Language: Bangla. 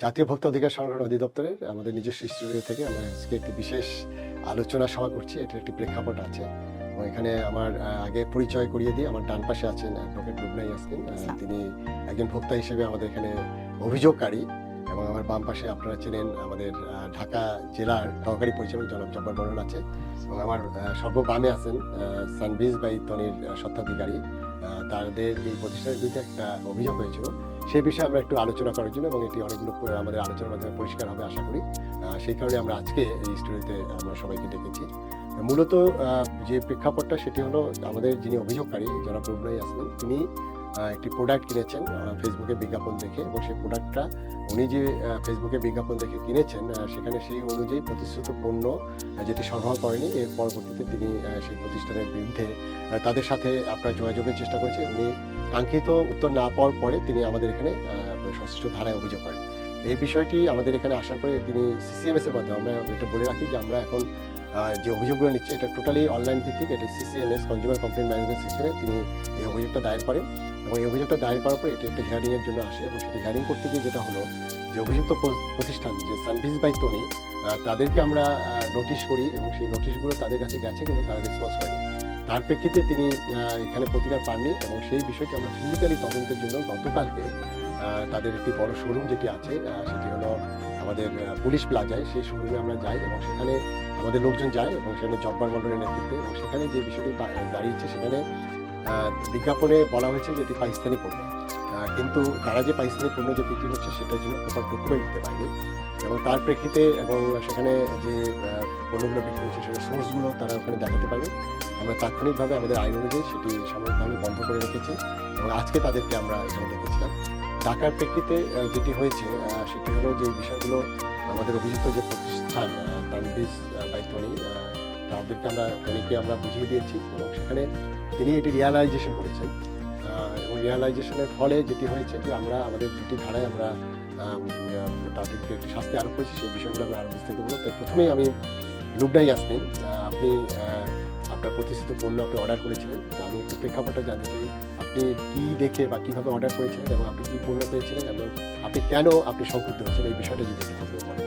জাতীয় ভোক্তা অধিকার সংরক্ষণ অধিদপ্তরের আমাদের নিজস্ব স্টুডিও থেকে আমরা আজকে একটি বিশেষ আলোচনা সভা করছি। এটার একটি প্রেক্ষাপট আছে। এবং এখানে আমার আগে পরিচয় করিয়ে দিই। আমার ডান পাশে আছেন অ্যাডভোকেট রুবনা ইয়াসমিন। আচ্ছা। তিনি একজন ভোক্তা হিসেবে আমাদের এখানে অভিযোগকারী। এবং আমার বাম পাশে আপনারা চেনেন আমাদের ঢাকা জেলার সহকারী পরিচালক জনাব জব্বার বরণ আছে। এবং আমার সর্ববামে আছেন সানভিজ বাই তনির স্বত্বাধিকারী। তাদের এই প্রতিষ্ঠানের বিরুদ্ধে একটা অভিযোগ হয়েছিল। সেই বিষয়ে আমরা একটু আলোচনা করার জন্য এবং এটি অনেকগুলো আমাদের আলোচনার মাধ্যমে পরিষ্কার হবে আশা করি। সেই কারণে আমরা আজকে এই স্টুডিওতে আমরা সবাইকে ডেকেছি। মূলত যে প্রেক্ষাপটটা সেটি হলো আমাদের যিনি অভিযোগকারী যারা প্রবনাই আসলেন তিনি একটি প্রোডাক্ট কিনেছেন ফেসবুকে বিজ্ঞাপন দেখে, এবং সেই প্রোডাক্টটা উনি যে ফেসবুকে বিজ্ঞাপন দেখে কিনেছেন সেখানে সেই অনুযায়ী প্রতিশ্রুত পণ্য যেটি সরবরাহ করেনি, এর পরবর্তীতে তিনি সেই প্রতিষ্ঠানের বিরুদ্ধে তাদের সাথে আপনার যোগাযোগের চেষ্টা করেছেন, উনি কাঙ্ক্ষিত উত্তর না পাওয়ার পরে তিনি আমাদের এখানে সংশ্লিষ্ট ধারায় অভিযোগ করেন। এই বিষয়টি আমাদের এখানে আসার পরে তিনি সিসিএমএস এর মাধ্যমে, আমরা এটা বলে রাখি যে আমরা এখন যে অভিযোগগুলো নিচ্ছে, এটা টোটালি অনলাইন ভিত্তিক, এটা সিসিএমএস কনজিউমার কমপ্লেন ম্যানেজমেন্ট সিস্টেমে তিনি এই অভিযোগটা দায়ের করেন। এবং এই অভিযোগটা দায়ের করার পর এটি একটা হিয়ারিং এর জন্য আসে। এবং সেটি হিয়ারিং করতে গিয়ে যেটা হলো, যে অভিযুক্ত প্রতিষ্ঠান যে সার্ভিস বাই তনি তাদেরকে আমরা নোটিশ করি এবং সেই নোটিশগুলো তাদের কাছে গেছে কিন্তু তারা রেসপন্স হয়নি তার প্রেক্ষিতে তিনি এখানে প্রতিকার পাননি এবং সেই বিষয়টি আমরা ফিজিক্যালি তদন্তের জন্য গতকালকে তাদের একটি বড় শোরুম যেটি আছে সেটি হলো আমাদের পুলিশ প্লাজায় সেই শোরুমে আমরা যাই এবং সেখানে আমাদের লোকজন যায় এবং সেখানে জব্বার মন্ডলের নেতৃত্বে এবং সেখানে যে বিষয়টি দাঁড়িয়েছে সেখানে বিজ্ঞাপনে বলা হয়েছে যে এটি পাকিস্তানি পণ্য। কিন্তু তারা যে পাকিস্তানি পণ্য যে বিক্রি হচ্ছে সেটার জন্য প্রপার ডকুমেন্ট দিতে পারেনি এবং তার প্রেক্ষিতে এবং সেখানে যে পণ্যগুলো বিক্রি হচ্ছে সেটার সোর্সগুলো তারা ওখানে দেখাতে পারে আমরা তাৎক্ষণিকভাবে আমাদের আইন অনুযায়ী সেটি সাময়িকভাবে বন্ধ করে রেখেছি এবং আজকে তাদেরকে আমরা এখানে দেখেছিলাম। ডাকার প্রেক্ষিতে যেটি হয়েছে সেটি হলো যে বিষয়গুলো আমাদের অভিযুক্ত যে প্রতিষ্ঠান তানবিজ বাইতনি তাদেরকে আমরা তনিকে আমরা বুঝিয়ে দিয়েছি এবং সেখানে তিনি এটি রিয়ালাইজেশন করেছেন। এবং রিয়ালাইজেশনের ফলে যেটি হয়েছে যে আমরা আমাদের দুটি ধারায় আমরা তাদেরকে একটি শাস্তি আরোপ করেছি সেই বিষয়গুলো আমরা আরও বিস্তারিত বলব। তো প্রথমেই আমি লুবনাই আসমিন আহ, আপনি আপনার প্রতিষ্ঠিত পণ্য আপনি অর্ডার করেছিলেন, তো আমি একটু প্রেক্ষাপটটা জানতে চাই, আপনি কী দেখে বা কীভাবে অর্ডার করেছিলেন এবং আপনি কী পণ্য পেয়েছিলেন এবং আপনি কেন আপনি সংক্ষুব্ধ হয়েছেন এই বিষয়টা যদি একটু বলতেন।